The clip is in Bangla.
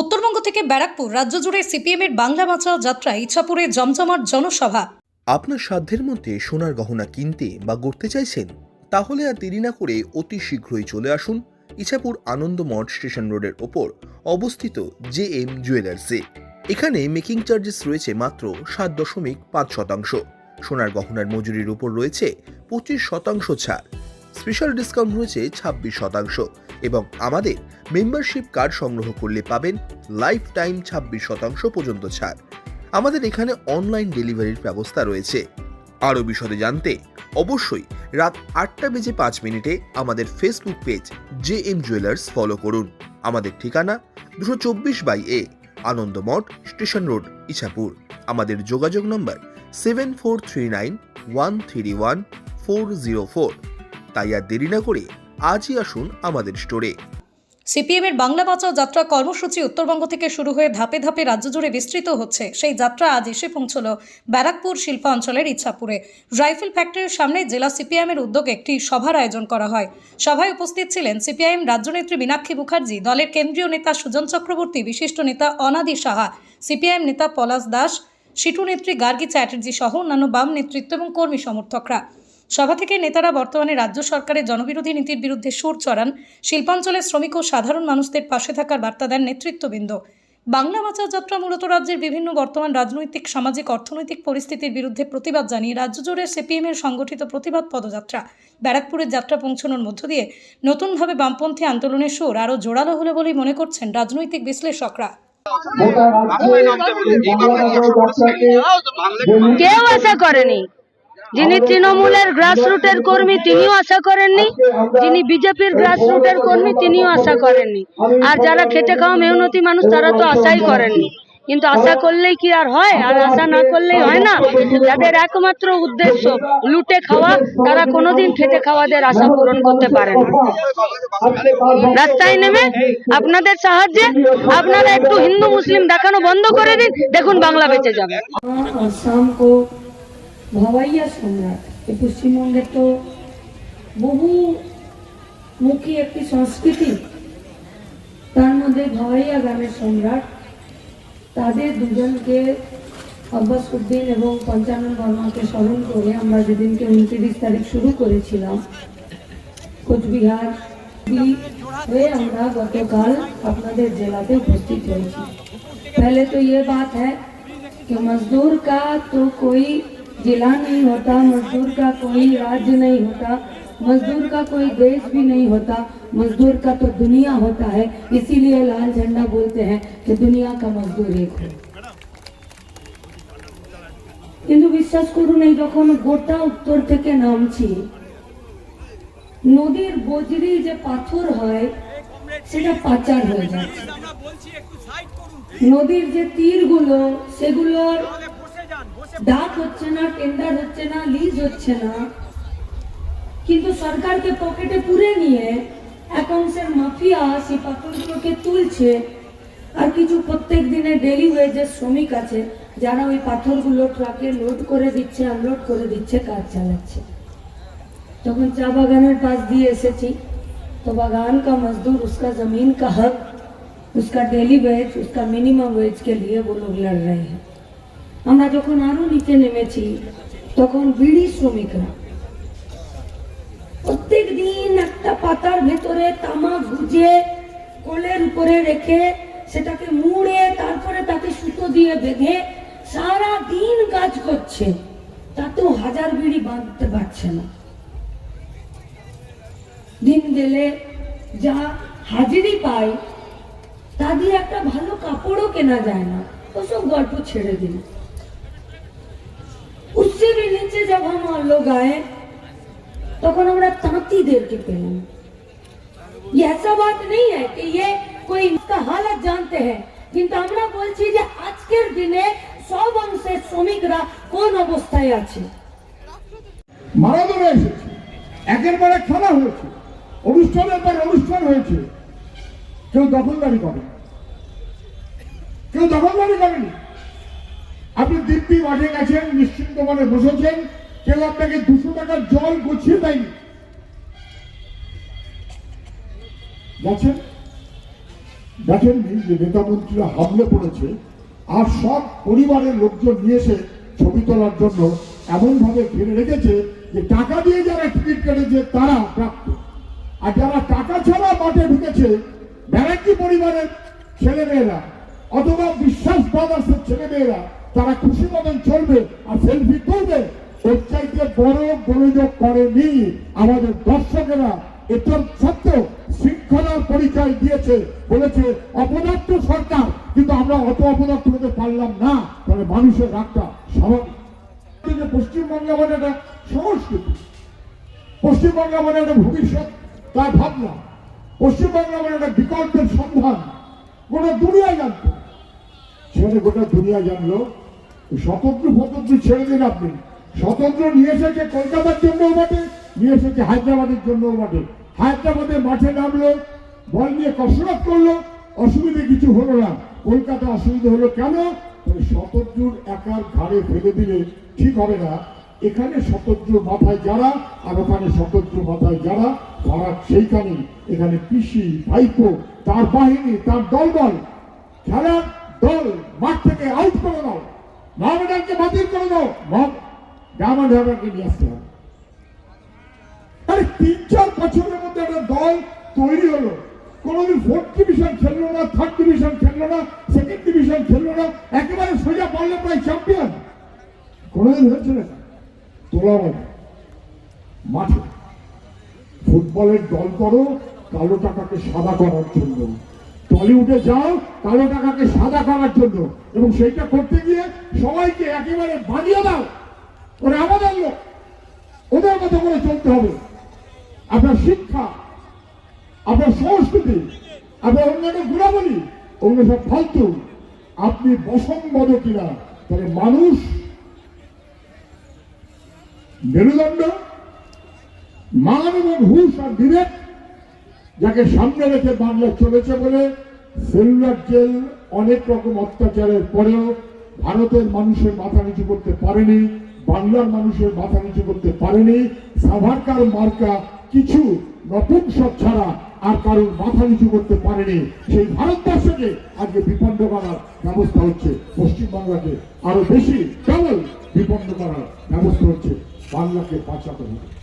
উত্তরবঙ্গ থেকে ব্যারাকপুর রাজ্য জুড়ে সিপিএমের বাংলা বাঁচাও যাত্রা ইচ্ছাপুরে জমজমাট জনসভা। আপনার সাধ্যের মধ্যে সোনার গহনা কিনতে বা গড়তে চাইছেন, তাহলে আর দেরি না করে অতি শীঘ্রই চলে আসুন ইছাপুর আনন্দ মঠ স্টেশন রোডের ওপর অবস্থিত জে এম জুয়েলার্সে এখানে মেকিং চার্জেস রয়েছে মাত্র সাত দশমিক পাঁচ শতাংশ। সোনার গহনার মজুরির উপর রয়েছে পঁচিশ শতাংশ ছাড়। স্পেশাল ডিসকাউন্ট রয়েছে ছাব্বিশ শতাংশ। এবং আমাদের মেম্বারশিপ কার্ড সংগ্রহ করলে পাবেন লাইফ টাইম ছাব্বিশ শতাংশ পর্যন্ত ছাড়। আমাদের এখানে অনলাইন ডেলিভারির ব্যবস্থা রয়েছে। আরও বিশদে জানতে অবশ্যই রাত আটটা বেজে পাঁচ মিনিটে আমাদের Facebook page J M jewellers follow করুন। আমাদের ঠিকানা দুশো চব্বিশ by A, Anandamath station road, Ichapur. আমাদের যোগাযোগ নম্বর seven four three nine one three one four zero four. তাই আর দেরি না করে আজই আসুন আমাদের স্টোরে। সিপিএমের বাংলা বাঁচাও যাত্রা কর্মসূচি উত্তরবঙ্গ থেকে শুরু হয়ে ধাপে ধাপে রাজ্য জুড়ে বিস্তৃত হচ্ছে। সেই যাত্রা আজ এসে পৌঁছল ব্যারাকপুর শিল্প অঞ্চলের ইচ্ছাপুরে। রাইফেল ফ্যাক্টরির সামনে জেলা সিপিআইএমের উদ্যোগে একটি সভার আয়োজন করা হয়। সভায় উপস্থিত ছিলেন সিপিআইএম রাজ্যনেত্রী মীনাক্ষী মুখার্জি, দলের কেন্দ্রীয় নেতা সুজন চক্রবর্তী, বিশিষ্ট নেতা অনাদি সাহা, সিপিআইএম নেতা পলাশ দাস সিটু নেত্রী গার্গী চ্যাটার্জি সহ অন্যান্য বাম নেতৃত্ব এবং কর্মী সমর্থকরা। সভা থেকে নেতারা বর্তমানে রাজ্য সরকারের জনবিরোধী নীতির বিরুদ্ধে সুর চড়ান। শিল্পাঞ্চলের শ্রমিক ও সাধারণ মানুষদের পাশে থাকার বার্তা দেন নেতৃত্ববৃন্দ। বাংলা বাঁচাও যাত্রা মূলত রাজ্যের বিভিন্ন বর্তমান রাজনৈতিক সামাজিক অর্থনৈতিক পরিস্থিতির বিরুদ্ধে প্রতিবাদ জানিয়ে রাজ্য জুড়ে সিপিএমের সংগঠিত প্রতিবাদ পদযাত্রা। ব্যারাকপুরের যাত্রা পৌঁছানোর মধ্য দিয়ে নতুনভাবে বামপন্থী আন্দোলনের সুর আরও জোরালো হলো বলেই মনে করছেন রাজনৈতিক বিশ্লেষকরা। কেউ আশা করেনি। যিনি তৃণমূলের গ্রাসরুটের কর্মী তিনিও আশা করেননি। যিনি বিজেপির গ্রাসরুটের কর্মী তিনিও আশা করেননি। আর যারা খেটে খাওয়া মেহনতি মানুষ তারা তো আশাই করেননি। কিন্তু আশা করলেই কি আর হয়? আর আশা না করলেই হয় না? যাদের একমাত্র উদ্দেশ্য লুটে খাওয়া তারা কোনোদিন খেটে খাওয়াদের আশা পূরণ করতে পারে না। রাস্তায় নেমে আপনাদের সাহায্যে আপনারা একটু হিন্দু মুসলিম দেখানো বন্ধ করে দিন। দেখুন বাংলা বেঁচে যাবে। ভাওয়াইয়া সম্রাট এই পশ্চিমবঙ্গের তো বহু মুখী একটি সংস্কৃতি তার মধ্যে ভাওয়াইয়া গানের সম্রাট তাদের দুজনকে আব্বাস উদ্দিন এবং পঞ্চানন বর্মাকে স্মরণ করে আমরা যেদিনকে উনত্রিশ তারিখ শুরু করেছিলাম কোচবিহার বি- হয়ে আমরা গতকাল আপনাদের জেলাতে উপস্থিত হয়েছি पहले तो ये बात है कि मजदूर का तो कोई जिला नहीं होता मजदूर का कोई राज्य नहीं होता मजदूर का कोई देश भी नहीं होता मजदूर का तो दुनिया होता है इसीलिए लाल झंडा बोलते हैं कि दुनिया का मजदूर एक हो কিন্তু বিশ্বাস করুন এই যখন গোটা উত্তর থেকে নামছি নদীর বজরি যে পাথর হয় সেটা পাচার হয়ে যাচ্ছে নদীর যে তীরগুলো সেগুলোর ডাক হচ্ছে না টেন্ডার হচ্ছে না লিজ হচ্ছে না কিন্তু সরকারকে পকেটে পুরে নিয়ে এক অংশের মাফিয়া সেই পাথরগুলোকে তুলছে আর কিছু প্রত্যেক দিনে ডেলি ওয়েজের শ্রমিক আছে যারা ওই পাথরগুলো ট্রাকে লোড করে দিচ্ছে আনলোড করে দিচ্ছে কাজ চালাচ্ছে তখন চা বাগানের পাশ দিয়ে এসেছি तो बागान का मजदूर उसका जमीन का हक उसका डेली वेज उसका मिनिमम वेज के लिए वो लोग लड़ रहे हैं আমরা যখন আরও নিচে নেমেছি, তখন বিড়ি শ্রমিকরা প্রত্যেক দিন একটা পাতার ভেতরে তামা গুজে কোলের উপরে রেখে সেটাকে মুড়ে তারপরে তাকে সুতো দিয়ে বেঁধে সারা দিন কাজ করছে। তাতেও হাজার বিড়ি বাঁধতে পারছে না। দিন গেলে যা হাজিরি পায়, তা দিয়ে একটা ভালো কাপড়ও কেনা যায় না। ওসব গল্প ছেড়ে দিন। भी नीचे जब हम और लोग आए তখন আমরা তাঁতিদেরকে পেলাম ये ऐसा बात नहीं है कि ये कोई इसका हालत जानते हैं কিন্তু আমরা বলছি যে আজকের দিনে সব অংশের শ্রমিকরা কোন অবস্থায় আছে মারাদোনা এসেছে একের পর এক খেলা হয়েছে অনুষ্ঠানের পর অনুষ্ঠান হয়েছে কেউ দখলদারি করে কেউ দখলদারি করেনি আপনি দিব্যি মাঠে গেছেন, নিশ্চিন্ত মনে বসেছেন, কেউ আপনাকে দুশো টাকার জল গুছিয়ে দেয়নি। গেছেন দেখেননি যে নেতা মন্ত্রীরা হামলে পড়েছে, আর সব পরিবারের লোকজন নিয়ে ছবি তোলার জন্য এমনভাবে ঘিরে রেখেছে যে টাকা দিয়ে যারা টিকিট কেটেছে, তারা প্রাপ্ত। আর যারা টাকা ছাড়া মাঠে ঢুকেছে, ব্যারাকি পরিবারের ছেলেমেয়েরা, অথবা বিশ্বাস ব্রাদার্সের ছেলেমেয়েরা তারা খুশি মতন চলবে আর সেলফি তুলবে। ওর চাইতে বড় গোলযোগ করেনি আমাদের দর্শকেরা। এটার সত্ত্বেও শৃঙ্খলার পরিচয় দিয়েছে, বলেছে অপদার্থ সরকার। কিন্তু আমরা অত অপদার্থ হতে পারলাম না। তাহলে মানুষের রাগটা স্বাভাবিক। পশ্চিমবঙ্গে মানে একটা সংস্কৃতি। পশ্চিমবঙ্গে মানে একটা ভবিষ্যৎ তার ভাবনা। পশ্চিমবঙ্গে মানে একটা বিকল্পের সন্ধান। গোটা দুনিয়া জানতো। ছেড়ে গোটা দুনিয়া জানলো। স্বতন্ত্র ফতন্ত্র ছেড়ে দিন আপনি। স্বতন্ত্র নিয়ে এসেছে কলকাতার জন্যও বটে, নিয়ে এসেছে হায়দ্রাবাদের জন্যও বটে। হায়দ্রাবাদে মাঠে নামলো, বল নিয়ে কসরত করল, অসুবিধে কিছু হলো না। কলকাতা অসুবিধা হলো কেন? শতদ্রুর একার ঘাড়ে ফেলে দিলে ঠিক হবে না। এখানে শতদ্রুর মাথায় যারা, আর ওখানে শতদ্রুর মাথায় যারা, তারা সেইখানে। এখানে পিসি, ভাইপো, তার বাহিনী, তার দল দলবল, খেলার দল মাঠ থেকে আউট করে দাও। মহামেডানকে বাতিল করে দাও। ডায়মন্ড হারবারকে নিয়ে আসতে হবে। আরে তিন চার বছরের মধ্যে একটা দল তৈরি হলো। কোনোদিন ফোর্থ ডিভিশন খেললো না থার্ড ডিভিশন খেললো না সেকেন্ড ডিভিশন খেললো না, একেবারে সোজা পারলে প্রায় চ্যাম্পিয়ন কোনোদিন হয়েছে না? তোলা মানে মাঠে। ফুটবলের দল করো, কালো টাকাকে সাদা করার জন্য। টলিউডে যাও, কালো টাকাকে সাদা করার জন্য। এবং সেইটা করতে গিয়ে সবাইকে একেবারে বানিয়ে দাও। ওরা আমাদের লোক। ওদের মতো করে চলতে হবে। আপনার শিক্ষা, আপনার সংস্কৃতি, আপনার অন্যান্য গুণাবলী, ওগুলো সব ফালতু। আপনি বসংবদ কিনা, তাহলে মানুষ মেরুদণ্ড, মান এবং হুশ আর বিবেক যাকে সামনে রেখে বাংলা চলেছে বলে সেলুলার জেল অনেক রকম অত্যাচারের পরেও ভারতের মানুষের মাথা নিচু করতে পারেনি, বাংলার মানুষের মাথা নিচু করতে পারেনি, সাভারকার মার্কা কিছু নপুংসক ছাড়া আর কারোর মাথা নিচু করতে পারেনি। সেই ভারতবর্ষকে আজকে বিপন্ন করার ব্যবস্থা হচ্ছে। পশ্চিমবাংলাকে আরও বেশি ডবল বিপন্ন করার ব্যবস্থা হচ্ছে। বাংলাকে বাঁচাতে হবে।